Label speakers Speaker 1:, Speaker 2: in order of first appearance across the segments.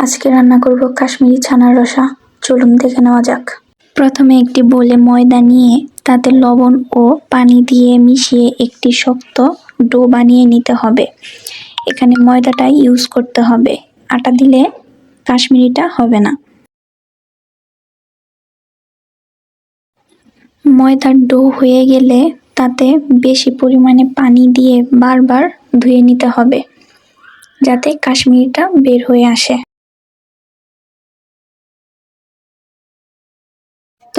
Speaker 1: আজকে রান্না করব কাশ্মীরি ছানার রসা। চলুন দেখে নেওয়া যাক। প্রথমে একটি বোলে ময়দা নিয়ে তাতে লবণ ও পানি দিয়ে মিশিয়ে একটি শক্ত ডো বানিয়ে নিতে হবে। এখানে ময়দাটা ইউজ করতে হবে। আটা দিলে কাশ্মীরিটা হবে না। ময়দার ডো হয়ে গেলে তাতে বেশি পরিমাণে পানি দিয়ে বারবার ধুয়ে নিতে হবে, যাতে কাশ্মীরিটা বের হয়ে আসে।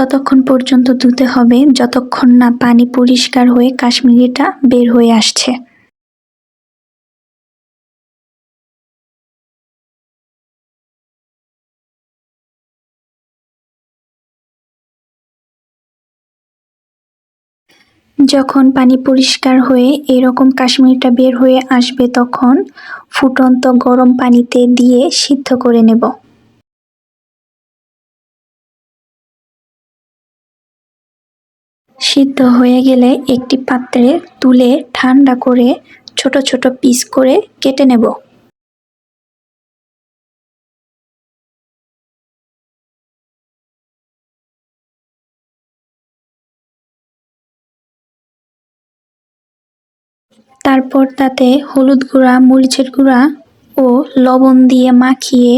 Speaker 1: ততক্ষণ পর্যন্ত ধুতে হবে, যতক্ষণ না পানি পরিষ্কার হয়ে কাশ্মীরিটা বের হয়ে আসছে। যখন পানি পরিষ্কার হয়ে এরকম কাশ্মীরটা বের হয়ে আসবে, তখন ফুটন্ত গরম পানিতে দিয়ে সিদ্ধ করে নেব। সিদ্ধ হয়ে গেলে একটি পাত্রে তুলে ঠান্ডা করে ছোট ছোট পিস করে কেটে নেব। তারপর তাতে হলুদ গুঁড়া, মরিচের গুঁড়া ও লবণ দিয়ে মাখিয়ে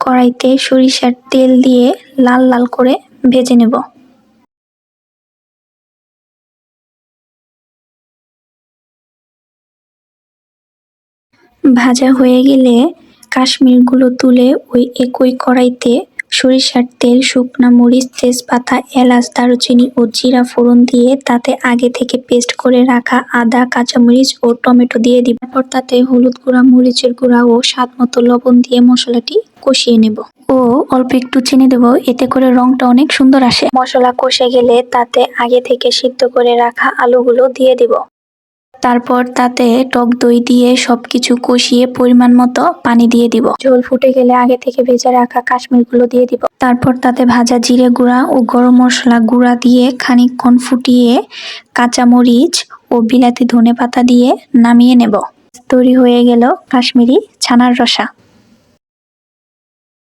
Speaker 1: কড়াইতে সরিষার তেল দিয়ে লাল লাল করে ভেজে নেব। ভাজা হয়ে গেলে কাশ্মীরগুলো তুলে ওই একই কড়াইতে সরিষার তেল, শুকনা মরিচ, তেজপাতা, এলাচ, দারুচিনি ও জিরা ফোড়ন দিয়ে তাতে আগে থেকে পেস্ট করে রাখা আদা, কাঁচামরিচ ও টমেটো দিয়ে দিব। তারপর তাতে হলুদ গুঁড়া, মরিচের গুঁড়া ও স্বাদ মতো লবণ দিয়ে মশলাটি কষিয়ে নেব। ও, অল্প একটু চিনি দেবো, এতে করে রংটা অনেক সুন্দর আসে। মশলা কষে গেলে তাতে আগে থেকে সিদ্ধ করে রাখা আলুগুলো দিয়ে দিব। তারপর তাতে টক দই দিয়ে সবকিছু কষিয়ে পরিমাণ মতো পানি দিয়ে দিব। ঝোল ফুটে গেলে আগে থেকে ভেজে রাখা কাশ্মীরগুলো দিয়ে দিব। তারপর তাতে ভাজা জিরে গুঁড়া ও গরম মশলা গুঁড়া দিয়ে খানিকক্ষণ ফুটিয়ে কাঁচামরিচ ও বিলাতি ধনে পাতা দিয়ে নামিয়ে নেব। তৈরি হয়ে গেল কাশ্মীরি ছানার রসা।